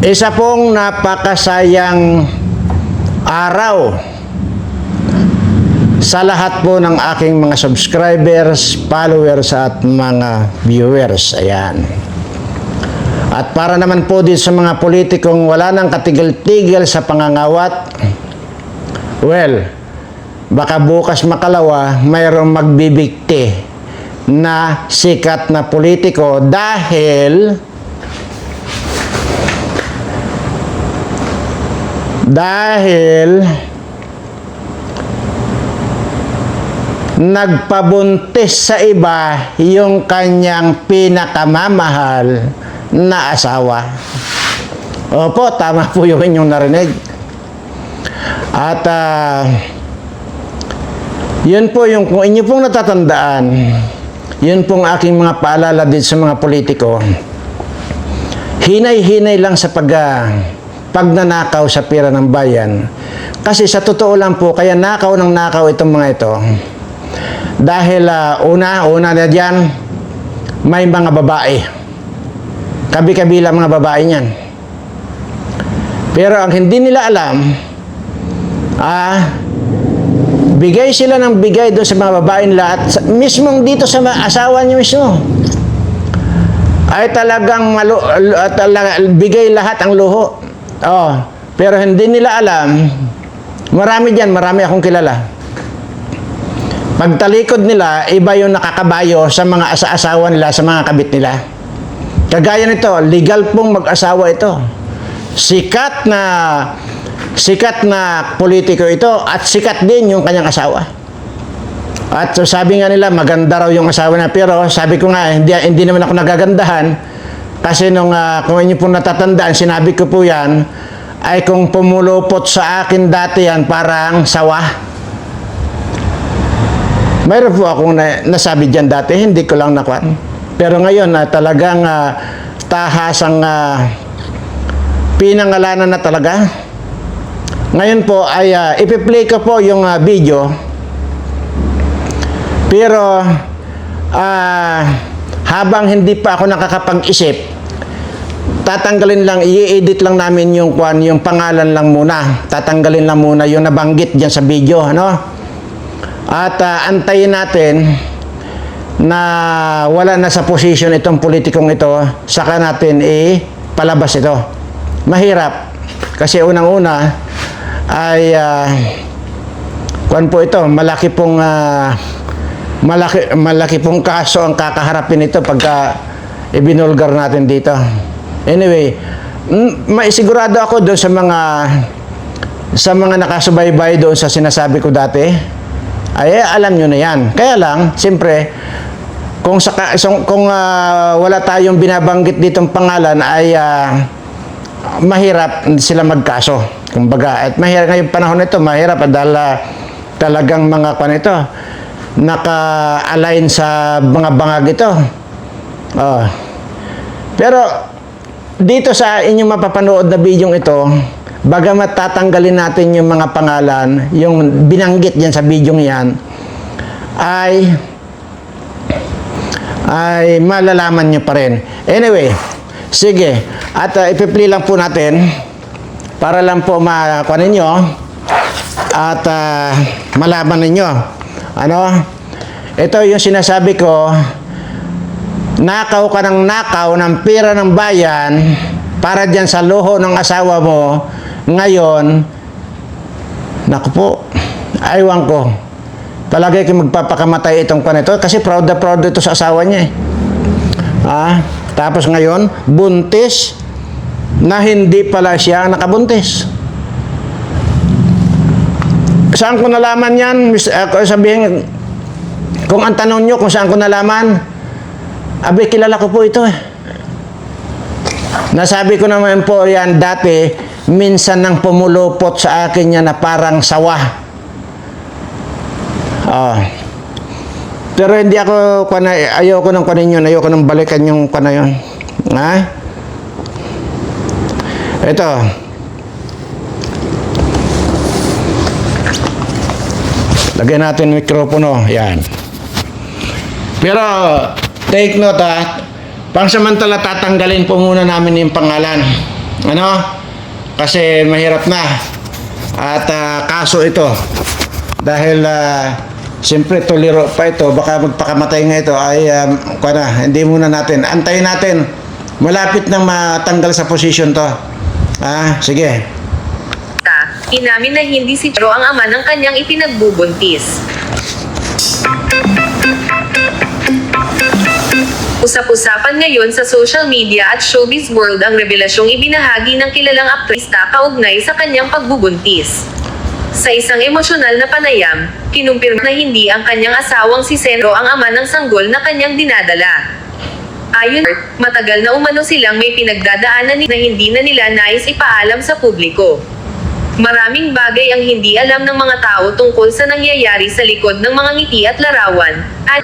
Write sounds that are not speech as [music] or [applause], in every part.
Isa pong napakasayang araw sa lahat po ng aking mga subscribers, followers at mga viewers. Ayan. At para naman po din sa mga politikong wala nang katigil-tigil sa pangangawat, well, baka bukas makalawa mayroong magbibigti na sikat na politiko dahil dahil nagpabuntis sa iba yung kanyang pinakamamahal na asawa. Opo, tama po yung inyong narinig. At ah, yun po yung kung inyo pong natatandaan, yun pong aking mga paalala din sa mga politiko. Hinay-hinay lang sa pag ah, pagnanakaw sa pira ng bayan. Kasi sa totoo lang po, kaya nakaw ng nakaw itong mga ito. Dahil ah, una, una na dyan, may mga babae. Kabi-kabila mga babae niyan. Pero ang hindi nila alam, ah, bigay sila ng bigay doon sa mga babae nila at sa- mismong dito sa mga asawa niyo mismo ay talagang malu, uh, talaga, bigay lahat ang luho. Oh, pero hindi nila alam, marami diyan, marami akong kilala. Pagtalikod nila, iba yung nakakabayo sa mga asa-asawa nila, sa mga kabit nila. Kagaya nito, legal pong mag-asawa ito. Sikat na sikat na politiko ito at sikat din yung kanyang asawa. At so sabi nga nila, maganda raw yung asawa na. Pero sabi ko nga, hindi, hindi naman ako nagagandahan. Kasi nung, ah, kung inyo pong natatandaan, sinabi ko po yan, ay kung pumulupot sa akin dati yan, parang sawa. Mayroon po akong na, nasabi dyan dati, hindi ko lang nakuha. Pero ngayon, na talagang ah, tahasang ah, pinangalanan na talaga. Ngayon po ay uh, ipi-play ko po yung ah, video. Pero ah, habang hindi pa ako nakakapag-isip, tatanggalin lang, i-edit lang namin yung kwan, yung pangalan lang muna. Tatanggalin lang muna yung nabanggit diyan sa video, ano? At ah, antayin natin na wala na sa position itong politikong ito, saka natin i-palabas ito. Mahirap. Kasi unang-una ay ah, kwan po ito, malaki pong ah, malaki malaki pong kaso ang kakaharapin ito pagka ibinulgar natin dito. Anyway, mm, maisigurado ako doon sa mga sa mga nakasubaybay doon sa sinasabi ko dati, ay alam nyo na yan. Kaya lang, siyempre, kung, so- kung ah, wala tayong binabanggit ditong pangalan ay ah, mahirap sila magkaso. Kumbaga, at mahirap ngayong panahon nito, mahirap dahil ah, talagang mga kwan ito, naka-align sa mga bangag ito. Oh. Pero dito sa inyong mapapanood na video ito, bagamat tatanggalin natin yung mga pangalan, yung binanggit diyan sa video yan, ay ay malalaman nyo pa rin. Anyway, sige. At uh, ipi-play lang po natin para lang po makuha ninyo at ah, malaman ninyo. Ano? Ito yung sinasabi ko, nakaw ka ng nakaw ng pera ng bayan para dyan sa luho ng asawa mo, ngayon, naku po, aywan ko. Talaga kayo magpapakamatay itong panito kasi proud na proud ito sa asawa niya eh. Ah, tapos ngayon, buntis na hindi pala siya nakabuntis. Saan ko nalaman yan? Sabihin, kung ang tanong nyo kung saan ko nalaman, abe, kilala ko po ito eh. Nasabi ko naman po yan dati, minsan nang pumulupot sa akin yan na parang sawa. Ah. Pero hindi ako, ayoko nang kunin yun, ayoko nang balikan yung kuna yun. Ha? Ito. Lagyan natin mikropono. Yan. Pero, take note ha. Pangsamantala tatanggalin po muna namin yung pangalan. Ano? Kasi mahirap na. At ah, kaso ito. Dahil uh, siyempre tuliro pa ito, baka magpakamatay nga ito ay um, na, hindi muna natin. Antayin natin. Malapit nang matanggal sa posisyon to. Ah, sige. Inamin na hindi si Charo ang ama ng kanyang ipinagbubuntis. Usap-usapan ngayon sa social media at showbiz world ang revelasyong ibinahagi ng kilalang aktrista kaugnay sa kanyang pagbubuntis. Sa isang emosyonal na panayam, kinumpirma na hindi ang kanyang asawang si Senro ang ama ng sanggol na kanyang dinadala. Ayon, matagal na umano silang may pinagdadaanan na hindi na nila nais ipaalam sa publiko. Maraming bagay ang hindi alam ng mga tao tungkol sa nangyayari sa likod ng mga ngiti at larawan, at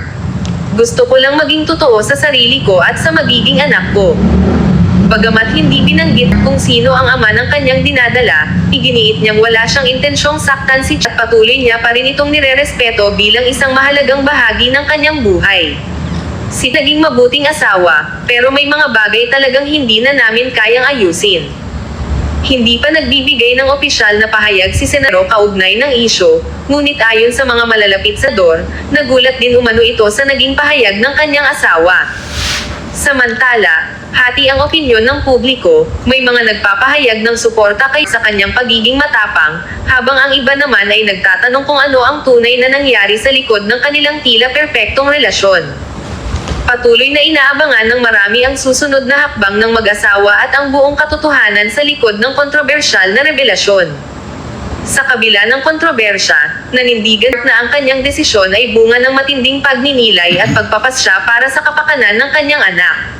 gusto ko lang maging totoo sa sarili ko at sa magiging anak ko. Bagamat hindi binanggit kung sino ang ama ng kanyang dinadala, iginiit niyang wala siyang intensyong saktan si Chat patuloy niya pa rin itong nirerespeto bilang isang mahalagang bahagi ng kanyang buhay. Si naging mabuting asawa, pero may mga bagay talagang hindi na namin kayang ayusin. Hindi pa nagbibigay ng opisyal na pahayag si Senador kaugnay ng isyo, ngunit ayon sa mga malalapit sa DOR, nagulat din umano ito sa naging pahayag ng kanyang asawa. Samantala, hati ang opinyon ng publiko, may mga nagpapahayag ng suporta kay sa kanyang pagiging matapang, habang ang iba naman ay nagtatanong kung ano ang tunay na nangyari sa likod ng kanilang tila perpektong relasyon. Patuloy na inaabangan ng marami ang susunod na hakbang ng mag-asawa at ang buong katotohanan sa likod ng kontrobersyal na revelasyon. Sa kabila ng kontrobersya, nanindigan na ang kanyang desisyon ay bunga ng matinding pagninilay at pagpapasya para sa kapakanan ng kanyang anak.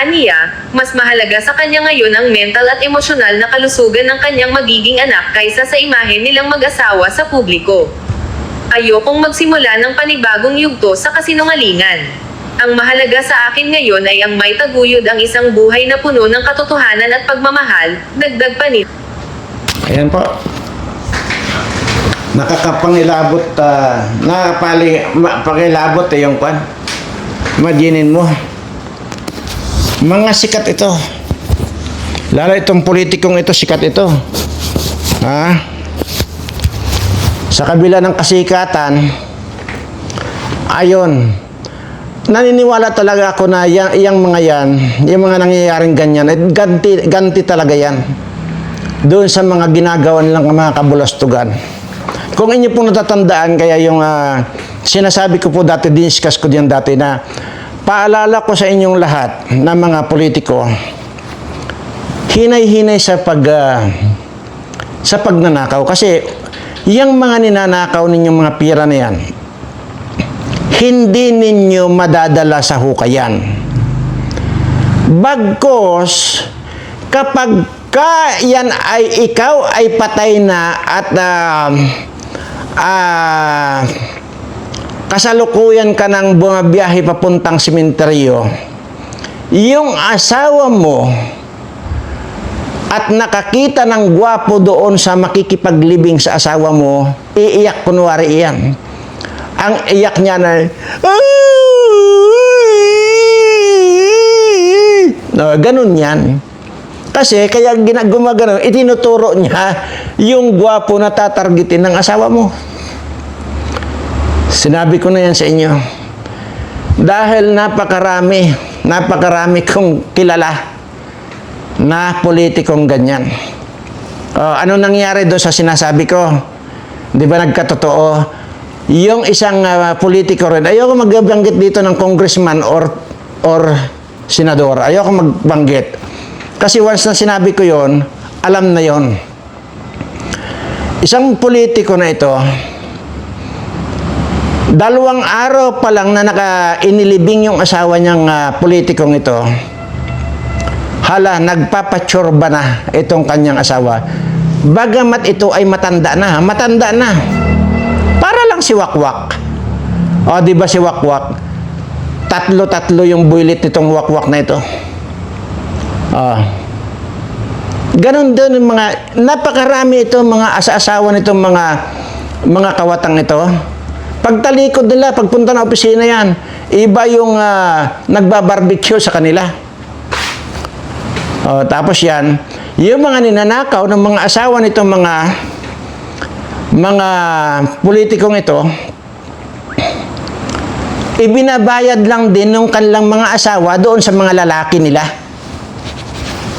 Aniya, mas mahalaga sa kanya ngayon ang mental at emosyonal na kalusugan ng kanyang magiging anak kaysa sa imahe nilang mag-asawa sa publiko. Ayokong magsimula ng panibagong yugto sa kasinungalingan. Ang mahalaga sa akin ngayon ay ang may taguyod ang isang buhay na puno ng katotohanan at pagmamahal, dagdag pa nito. Ayan po. Nakakapangilabot, uh, nakapali, eh yung kwan. Imaginin mo. Mga sikat ito. Lalo itong politikong ito, sikat ito. Ha? Sa kabila ng kasikatan, ayon, naniniwala talaga ako na yang, yang mga yan, yung mga nangyayaring ganyan, eh, ganti, ganti talaga yan doon sa mga ginagawa nilang mga kabulastugan. Kung inyo po natatandaan, kaya yung ah, sinasabi ko po dati, diniscuss ko diyan dati na paalala ko sa inyong lahat na mga politiko, hinay-hinay sa pag ah, sa pagnanakaw kasi yung mga ninanakaw ninyong mga pira na yan, hindi ninyo madadala sa hukayan. Bagkos, kapag ka yan ay ikaw ay patay na at um, ah, kasalukuyan ka ng bumabiyahe papuntang simenteryo, yung asawa mo at nakakita ng gwapo doon sa makikipaglibing sa asawa mo, iiyak kunwari iyan. Ang iyak niya na, no, ganun yan. Kasi kaya ginagawa ganun, itinuturo niya yung gwapo na tatargetin ng asawa mo. Sinabi ko na yan sa inyo. Dahil napakarami, napakarami kong kilala na politikong ganyan. Oh, ano nangyari doon sa sinasabi ko? Di ba nagkatotoo? Yung isang ah, politiko rin, ayoko magbanggit dito ng congressman or or senador. Ayoko magbanggit. Kasi once na sinabi ko yon, alam na yon. Isang politiko na ito, dalawang araw pa lang na naka-inilibing yung asawa niyang ah, politikong ito, hala, nagpapatsurba na itong kanyang asawa. Bagamat ito ay matanda na, matanda na. Para lang si Wakwak. O, di ba si Wakwak? Tatlo-tatlo yung builit nitong Wakwak na ito. Ah. Ganon din yung mga, napakarami ito mga asa-asawa nitong mga mga kawatang ito. Pagtalikod nila, pagpunta ng opisina yan, iba yung ah, nagbabarbecue sa kanila. Oh, tapos yan, yung mga ninanakaw ng mga asawa nitong mga mga politikong ito, ibinabayad lang din ng kanilang mga asawa doon sa mga lalaki nila.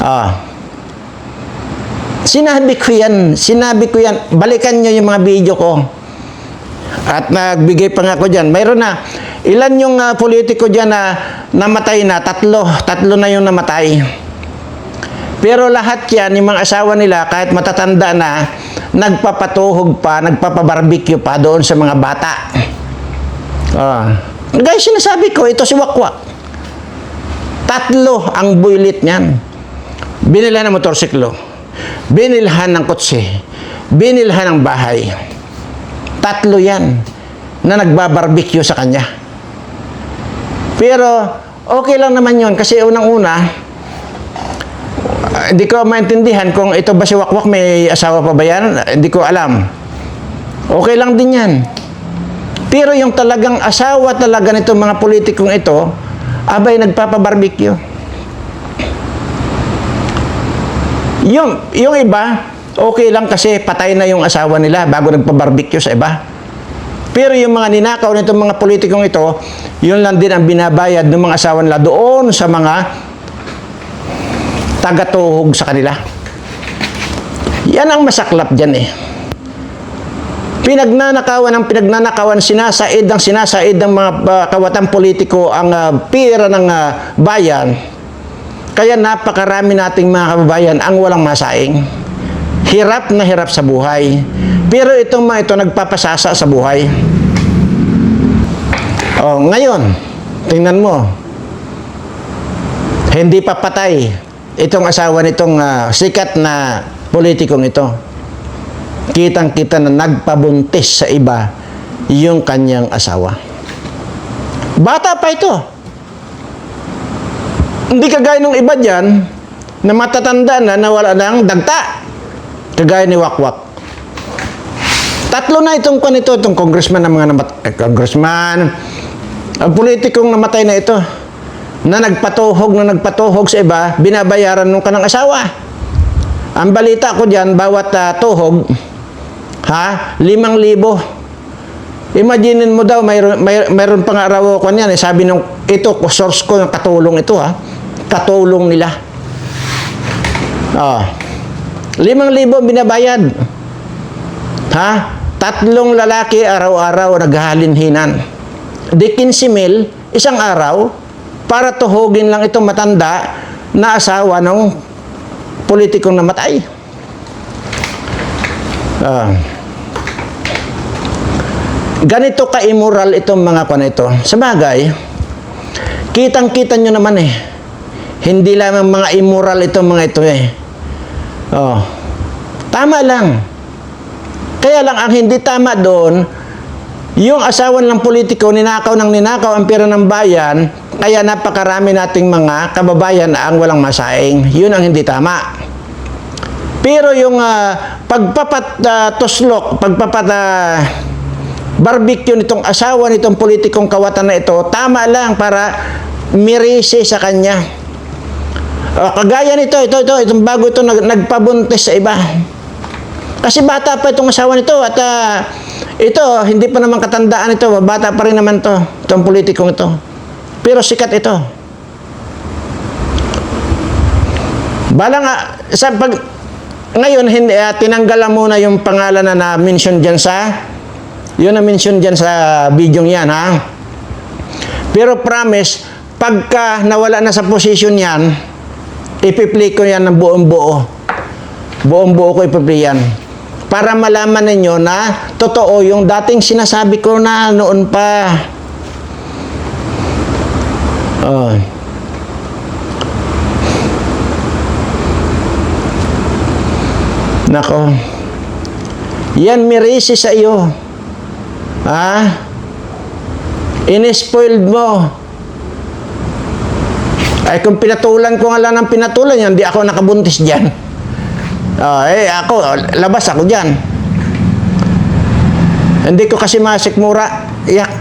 Ah. Sinabi ko yan, sinabi ko yan, balikan nyo yung mga video ko. At nagbigay pa nga ako dyan. Mayroon na, ilan yung ah, politiko dyan na namatay na? Tatlo. Tatlo na yung namatay. Pero lahat yan, yung mga asawa nila, kahit matatanda na, nagpapatuhog pa, nagpapabarbecue pa doon sa mga bata. Ah. Guys, sinasabi ko, ito si Wakwak. Tatlo ang builit niyan. Binilhan ng motorsiklo. Binilhan ng kotse. Binilhan ng bahay. Tatlo yan na nagbabarbecue sa kanya. Pero, okay lang naman yon kasi unang-una, hindi ko maintindihan kung ito ba si Wakwak may asawa pa ba yan. Hindi ko alam. Okay lang din yan. Pero yung talagang asawa talaga nitong mga politikong ito, abay nagpapabarbecue. Yung, yung iba, okay lang kasi patay na yung asawa nila bago nagpabarbecue sa iba. Pero yung mga ninakaw nitong mga politikong ito, yun lang din ang binabayad ng mga asawa nila doon sa mga tagatuhog sa kanila. Yan ang masaklap dyan eh. Pinagnanakawan ang pinagnanakawan, sinasaid ang sinasaid ng mga uh, kawatang politiko ang uh, pira ng uh, bayan. Kaya napakarami nating mga kababayan ang walang masaing. Hirap na hirap sa buhay. Pero itong mga ito nagpapasasa sa buhay. Oh, ngayon, tingnan mo. Hindi pa patay itong asawa nitong uh, sikat na politikong ito kitang-kita na nagpabuntis sa iba yung kanyang asawa. Bata pa ito. Hindi kagaya ng iba dyan na matatanda na nawala ng dagta. Kagaya ni Wakwak. Tatlo na itong panito, itong congressman ng mga namat eh, congressman, ang politikong namatay na ito, na nagpatuhog na nagpatuhog sa iba, binabayaran nung kanang asawa. Ang balita ko dyan, bawat uh, tuhog, Ha? Limang libo. Imaginin mo daw, mayroon, may, mayroon pang araw ko niyan. Eh, sabi nung, ito, source ko, yung katulong ito ha. Katulong nila. Oh. Limang libo binabayad. Ha? Tatlong lalaki araw-araw naghahalinhinan. Di 15 mil, isang araw, para tuhugin lang itong matanda na asawa ng politikong namatay. Ah. ganito ka-immoral itong mga kwan ito. Sa bagay, kitang-kita nyo naman eh. Hindi lamang mga immoral itong mga ito eh. Oh. Tama lang. Kaya lang ang hindi tama doon, yung asawa ng politiko, ninakaw ng ninakaw ang pera ng bayan, kaya napakarami nating mga kababayan ang walang masaing. Yun ang hindi tama. Pero yung uh, pagpapat uh, pagpapat uh, barbecue nitong asawa nitong politikong kawatan na ito, tama lang para mirisi sa kanya. O, kagaya nito, ito, ito, itong bago ito, nag, nagpabuntis sa iba. Kasi bata pa itong asawa nito at uh, ito, hindi pa naman katandaan ito, bata pa rin naman to, itong politikong ito. Pero sikat ito. Bala nga, sa pag, ngayon, hindi, uh, tinanggalan muna yung pangalan na na-mention dyan sa, yun na-mention dyan sa video yan, ha? Pero promise, pagka nawala na sa position yan, ipiplay ko yan ng buong buo. Buong buo ko ipiplay yan. Para malaman ninyo na totoo yung dating sinasabi ko na noon pa. Oh. Nako. Yan mirisi sa iyo. Ha? Inispoiled mo. Ay kung pinatulan ko nga lang ng pinatulan yan, di ako nakabuntis dyan. Oh, eh ako, labas ako dyan. Hindi ko kasi masikmura. Iyak.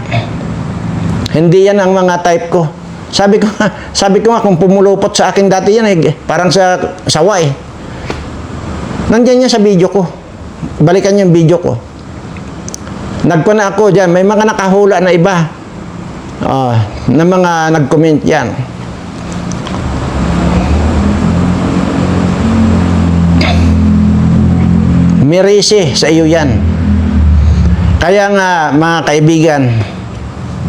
Hindi yan ang mga type ko. Sabi ko, [laughs] sabi ko nga kung pumulupot sa akin dati yan eh, parang sa sawa eh. Nandiyan yan sa video ko. Balikan yung video ko. Nagpa na ako dyan. May mga nakahula na iba. Ah, na mga nag-comment yan. Mirisi sa iyo yan. Kaya nga mga kaibigan,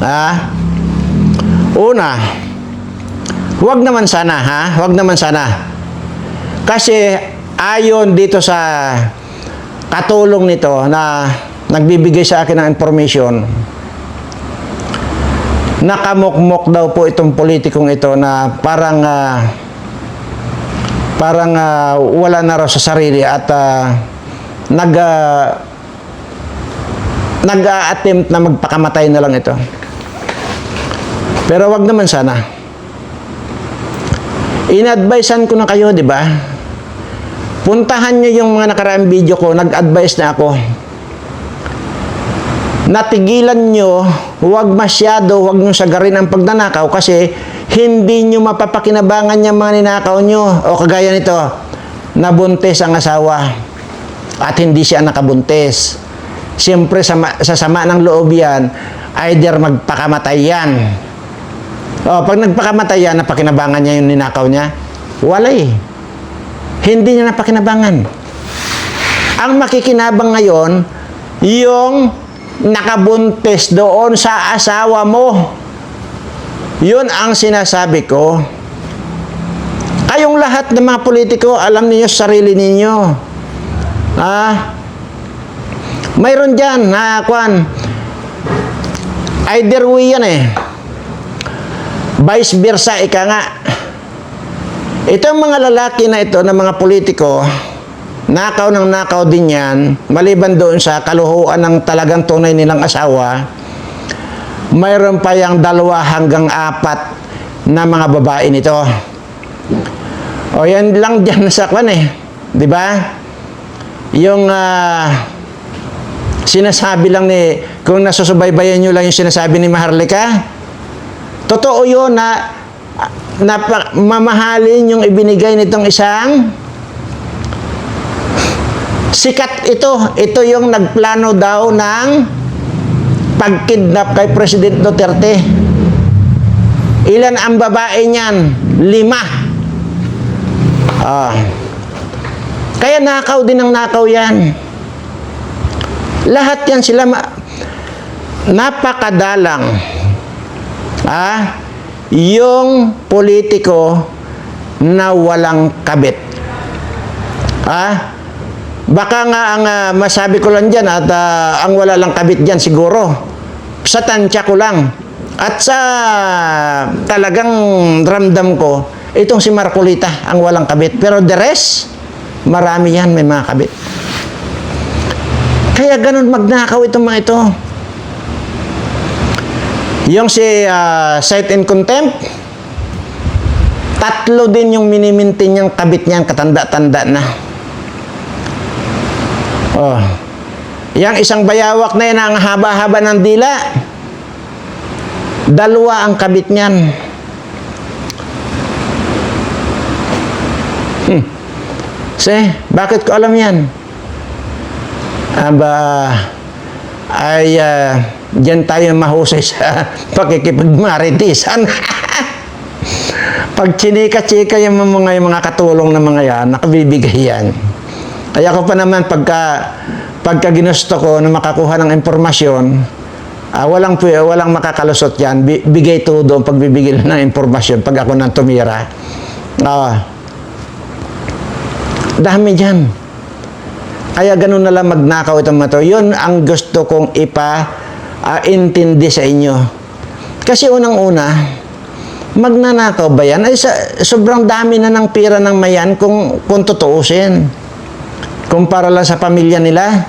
ha? Una, huwag naman sana ha, huwag naman sana. Kasi ayon dito sa katulong nito na nagbibigay sa akin ng information, nakamukmok daw po itong politikong ito na parang ah, parang ah, wala na raw sa sarili at ah, nag ah, nag-attempt na magpakamatay na lang ito. Pero wag naman sana. Inadvisean ko na kayo, di ba? Puntahan nyo yung mga nakaraang video ko, nag-advise na ako. Natigilan nyo, huwag masyado, huwag nyo sagarin ang pagnanakaw kasi hindi nyo mapapakinabangan yung mga ninakaw nyo. O kagaya nito, nabuntis ang asawa at hindi siya nakabuntis. Siyempre, sama, sa sama ng loob yan, either magpakamatay yan. O, pag nagpakamatay yan, napakinabangan niya yung ninakaw niya, wala eh. Hindi niya napakinabangan. Ang makikinabang ngayon, yung nakabuntis doon sa asawa mo. Yun ang sinasabi ko. Kayong lahat ng mga politiko, alam niyo sa sarili ninyo. Ah, mayroon dyan, na kwan, either way yan eh. Vice versa, ika nga. Itong mga lalaki na ito, na mga politiko, nakaw ng nakaw din yan, maliban doon sa kaluhuan ng talagang tunay nilang asawa, mayroon pa yung dalawa hanggang apat na mga babae nito. O yan lang dyan sa kwan eh. Di ba? Yung ah, sinasabi lang ni, kung nasusubaybayan nyo lang yung sinasabi ni Maharlika, totoo yun na, na mamahalin yung ibinigay nitong isang sikat ito. Ito yung nagplano daw ng pagkidnap kay President Duterte. Ilan ang babae niyan? Lima. Ah. Kaya nakaw din ang nakaw yan. Lahat yan sila napakadalang. Ah, yung politiko na walang kabit. Ah, baka nga ang ah, masabi ko lang dyan at ah, ang wala lang kabit dyan siguro, sa tansya ko lang. At sa talagang ramdam ko, itong si Marcolita ang walang kabit. Pero the rest, marami yan may mga kabit. Kaya ganun magnakaw itong mga ito. Yung si ah, sight and contempt, tatlo din yung minimintin niyang kabit niyan, katanda-tanda na. Oh. Yang isang bayawak na yan, ang haba-haba ng dila, dalawa ang kabit niyan. Hmm. Se, bakit ko alam yan? Aba, ay uh, diyan tayo mahusay sa [laughs] pakikipagmaritisan. Pag chinika-chika yung mga, yung mga katulong na mga yan, nakabibigay yan. Kaya ko pa naman pagka, pagka ginusto ko na makakuha ng impormasyon, ah, walang, walang makakalusot yan. Bi- bigay todo ang pagbibigay ng impormasyon pag ako nang tumira. Ah, dami dyan. Kaya ganun na lang magnakaw itong mga to. Yun ang gusto kong ipa-intindi sa inyo. Kasi unang-una, magnanakaw ba yan? Ay, sa, sobrang dami na ng pera ng mayan kung, kung tutuusin. Kumpara lang sa pamilya nila.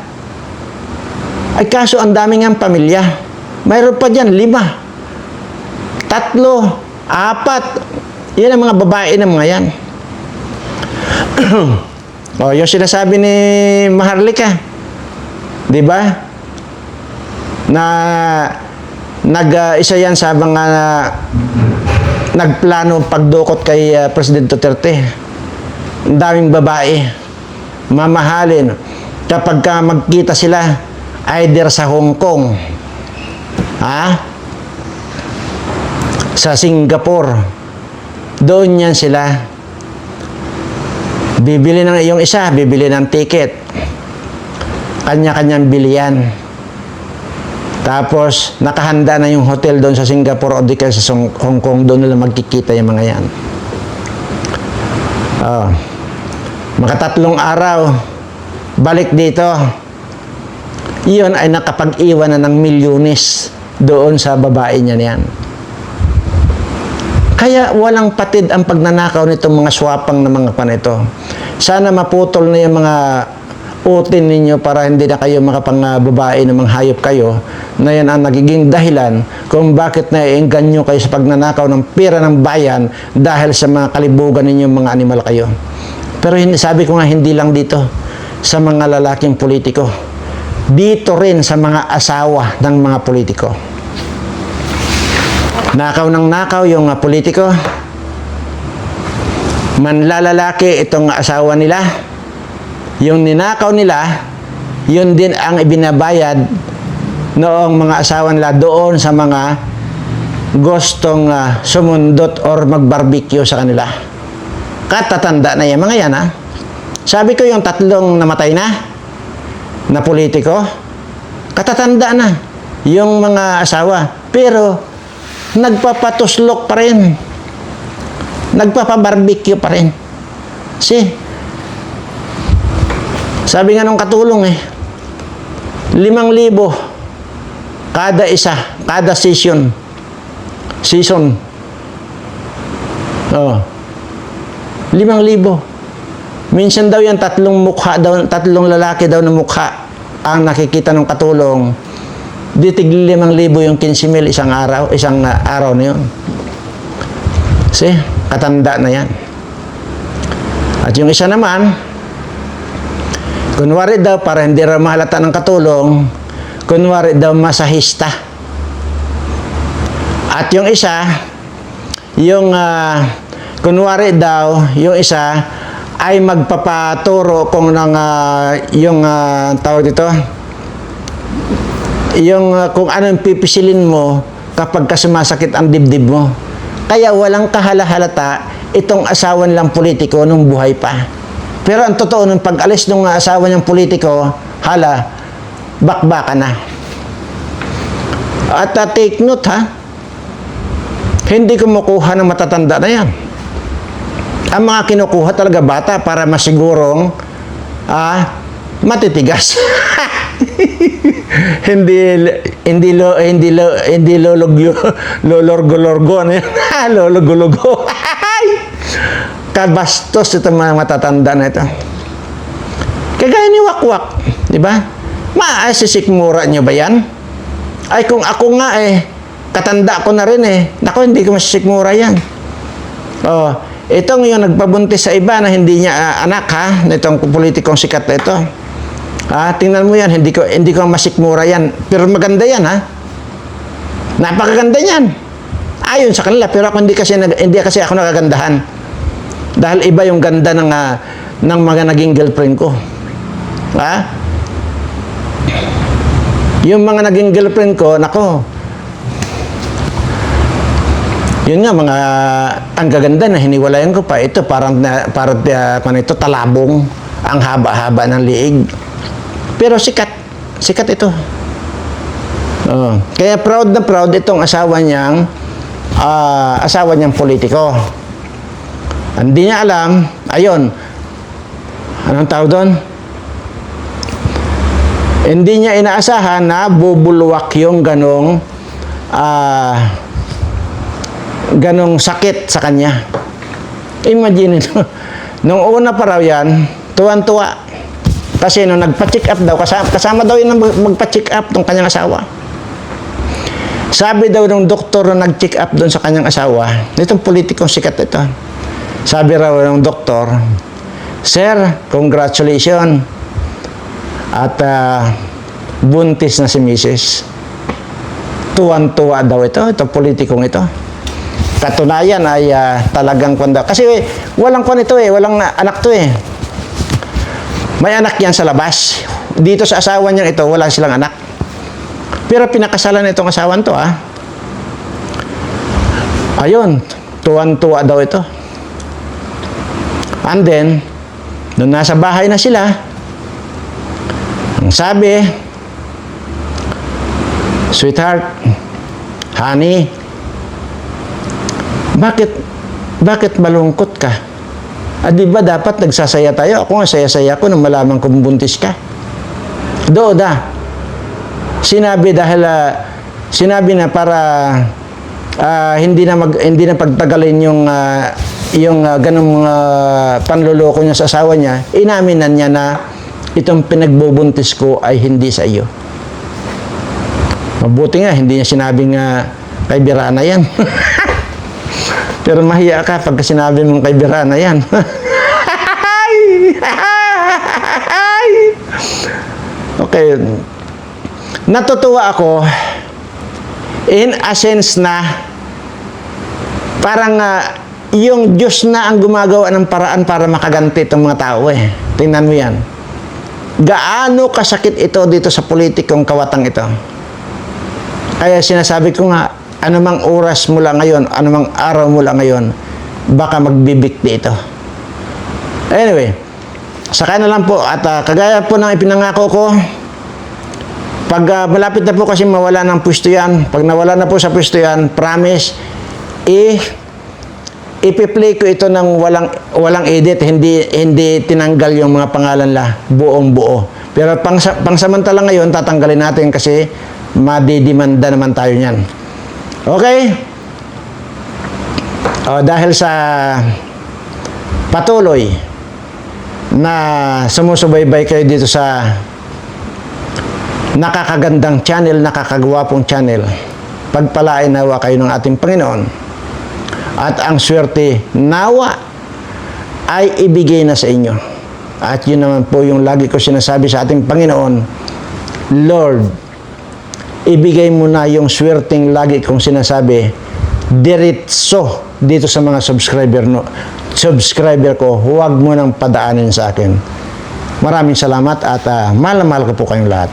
Ay kaso ang dami nga pamilya. Mayroon pa dyan, lima. Tatlo, apat. Yan ang mga babae ng mga yan. O, [clears throat] yung sinasabi ni Maharlika, di ba? Na nag uh, isa yan sa mga nagplano pagdukot kay ah, President Duterte. Ang daming babae, mamahalin. Kapag ka magkita sila, either sa Hong Kong, ha? Sa Singapore, doon yan sila. Bibili ng yung isa, bibili ng ticket. Kanya-kanyang bilian. Tapos, nakahanda na yung hotel doon sa Singapore o di kaya sa Hong Kong, doon nila magkikita yung mga yan. Oh. Makatatlong araw, balik dito. Iyon ay nakapag-iwan na ng milyones doon sa babae niya niyan. Kaya walang patid ang pagnanakaw nitong mga swapang na mga panito. Sana maputol na yung mga utin ninyo para hindi na kayo makapangbabae ng mga hayop kayo na yan ang nagiging dahilan kung bakit naiengganyo kayo sa pagnanakaw ng pera ng bayan dahil sa mga kalibugan ninyong mga animal kayo. Pero hindi, sabi ko nga hindi lang dito sa mga lalaking politiko. Dito rin sa mga asawa ng mga politiko. Nakaw ng nakaw yung uh, politiko. Manlalalaki itong asawa nila. Yung ninakaw nila, yun din ang ibinabayad noong mga asawa nila doon sa mga gustong uh, sumundot or magbarbecue sa kanila. Katatanda na yan. Mga yan, ha? Sabi ko yung tatlong namatay na, na politiko, katatanda na yung mga asawa. Pero, nagpapatuslok pa rin. Nagpapabarbecue pa rin. See? Sabi nga nung katulong eh, limang libo kada isa, kada season. Season. Oh. Limang libo. Minsan daw yan, tatlong mukha daw, tatlong lalaki daw na mukha ang nakikita ng katulong. Ditig limang libo yung 15 mil isang araw, isang uh, araw na yun. See, katanda na yan. At yung isa naman, kunwari daw, para hindi raw mahalata ng katulong, kunwari daw masahista. At yung isa, yung ah, kunwari daw, yung isa ay magpapaturo kung nang ah, yung ah, tawag dito, yung ah, kung anong pipisilin mo kapag ka sumasakit ang dibdib mo. Kaya walang kahalahalata itong asawa nilang politiko nung buhay pa. Pero ang totoo, nung pag-alis ng asawa niyang politiko, hala, bakbaka na. At uh, take note ha, hindi kumukuha ng matatanda na yan. Ang mga kinukuha talaga bata para masigurong ah, matitigas. [laughs] hindi hindi lo hindi lo hindi lologyo [laughs] lolorgo-lorgo ano yun? [laughs] lologologo kabastos ito mga matatanda na ito kagaya ni wakwak di ba maasisikmura nyo ba yan ay kung ako nga eh katanda ko na rin eh nako hindi ko masisikmura yan oh itong yung nagpabuntis sa iba na hindi niya ah, anak ha nitong politikong sikat na ito Ah, tingnan mo yan, hindi ko hindi ko masikmura yan. Pero maganda yan, ha? Napakaganda niyan. Ayon sa kanila, pero ako hindi kasi hindi kasi ako nagagandahan. Dahil iba yung ganda ng ah, ng mga naging girlfriend ko. Ha? Yung mga naging girlfriend ko, nako. Yun nga mga ang gaganda na hiniwalayan ko pa. Ito parang na, parang uh, ito talabong ang haba-haba ng liig. Pero sikat. Sikat ito. Oo. Kaya proud na proud itong asawa niyang ah, asawa niyang politiko. Hindi niya alam, ayon, anong tawag doon? Hindi niya inaasahan na bubulwak yung ganong ah, ganong sakit sa kanya. Imagine ito. [laughs] Nung una pa raw yan, tuwan-tuwa. Kasi nung nagpa-check up daw, kasama, kasama daw yun magpa-check up ng kanyang asawa. Sabi daw ng doktor na nag-check up doon sa kanyang asawa, itong politikong sikat ito. Sabi raw ng doktor, Sir, congratulations. At ah, buntis na si Mrs. Tuwan-tuwa daw ito, itong politikong ito. katunayan ay ah, talagang kwanda. Kasi eh, walang kwan ito eh, walang anak to eh. May anak yan sa labas. Dito sa asawa niya ito, wala silang anak. Pero pinakasalan itong asawan to ah. Ayun, tuwan-tuwa daw ito. And then, nung nasa bahay na sila, ang sabi, Sweetheart, honey, bakit, bakit malungkot ka? Ah, di ba dapat nagsasaya tayo? Ako nga saya-saya ko nung malaman kong buntis ka. Do, da. Sinabi dahil, ah, sinabi na para ah, hindi na mag, hindi na pagtagalin yung ah, yung uh, ah, panluloko niya sa asawa niya, inaminan niya na itong pinagbubuntis ko ay hindi sa iyo. Mabuti nga, hindi niya sinabing uh, kay Birana yan. [laughs] Pero mahiya ka pag sinabi mong kay Birana yan. [laughs] [laughs] okay. Natutuwa ako in a sense na parang ah, yung Diyos na ang gumagawa ng paraan para makaganti itong mga tao eh. Tingnan mo yan. Gaano kasakit ito dito sa politikong kawatang ito. Kaya sinasabi ko nga, anumang oras mula ngayon, anumang araw mula ngayon, baka magbibikti ito. Anyway, saka na lang po at ah, kagaya po ng ipinangako ko, pag ah, malapit na po kasi mawala ng pwesto yan, pag nawala na po sa pwesto yan, promise, i ipi-play ko ito ng walang walang edit, hindi hindi tinanggal yung mga pangalan la, buong buo. Pero pang pangsamantala ngayon tatanggalin natin kasi madidimanda naman tayo niyan. Okay? O, dahil sa patuloy na sumusubaybay kayo dito sa nakakagandang channel, nakakagwapong channel. Pagpalain nawa kayo ng ating Panginoon. At ang swerte nawa ay ibigay na sa inyo. At yun naman po yung lagi ko sinasabi sa ating Panginoon, Lord, ibigay mo na yung swerteng lagi kong sinasabi, diretso dito sa mga subscriber no subscriber ko, huwag mo nang padaanin sa akin. Maraming salamat at ah, mahal na mahal ko po kayong lahat.